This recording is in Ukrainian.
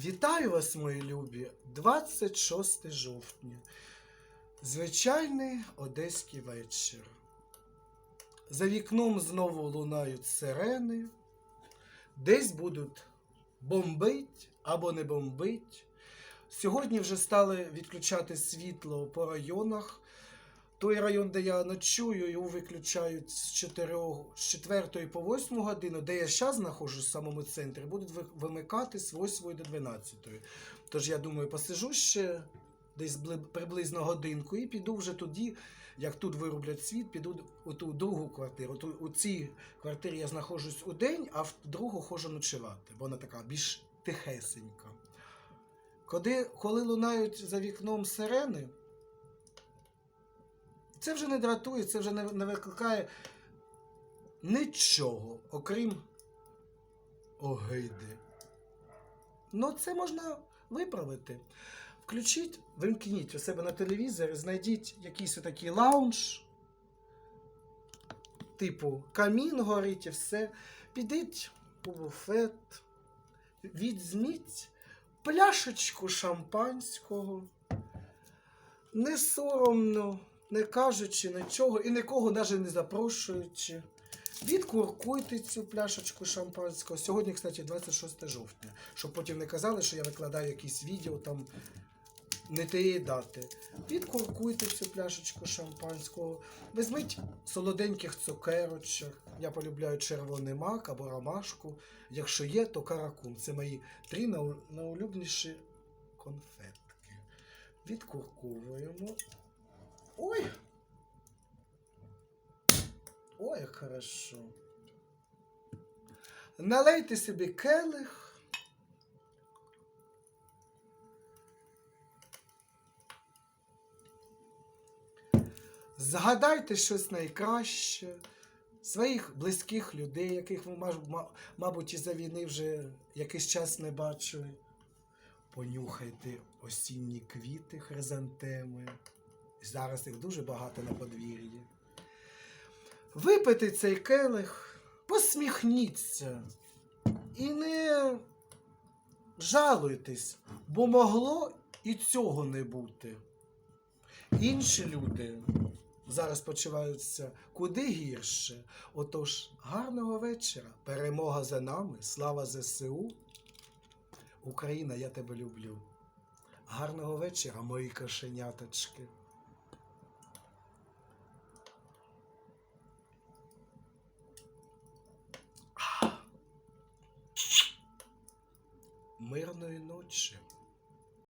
Вітаю вас, мої любі, 26 жовтня. Звичайний одеський вечір. За вікном знову лунають сирени, десь будуть бомбить або не бомбить. Сьогодні вже стали відключати світло по районах. Той район, де я ночую, його виключають з 4, з 4 по 8 годину, де я зараз знаходжусь в самому центрі, будуть вимикати з 8 до 12. Тож я думаю, посижу ще десь приблизно годинку і піду вже тоді, як тут вироблять світ, піду у ту другу квартиру. Ту, у цій квартирі я знаходжусь у день, а в другу ходжу ночувати, бо вона така більш тихесенька. Коли, коли лунають за вікном сирени, це вже не дратує, це вже не, викликає нічого, окрім огиди. Ну, це можна виправити. Включіть, вимкніть у себе на телевізорі, знайдіть якийсь отакий лаунж, типу камін горить і все. Підіть у буфет, візьміть пляшечку шампанського. Не соромно, не кажучи нічого і нікого навіть не запрошуючи. Відкуркуйте цю пляшечку шампанського. Сьогодні, кстати, 26 жовтня. Щоб потім не казали, що я викладаю якісь відео там не тієї дати. Відкуркуйте цю пляшечку шампанського. Візьміть солоденьких цукерочок. Я полюбляю червоний мак або ромашку. Якщо є, то каракум. Це мої три найулюбленіші конфетки. Відкурковуємо. Ой! Ой, хорошо. Налейте собі келих. Згадайте щось найкраще, своїх близьких людей, яких ви, мабуть, із-за війни вже якийсь час не бачили. Понюхайте осінні квіти, хризантеми. Зараз їх дуже багато на подвір'ї. Випийте цей келих, посміхніться і не жалуйтесь, бо могло і цього не бути. Інші люди зараз почуваються куди гірше. Отож, гарного вечора. Перемога за нами, слава ЗСУ. Україна, я тебе люблю. Гарного вечора, мої кошеняточки. Мирної ночі.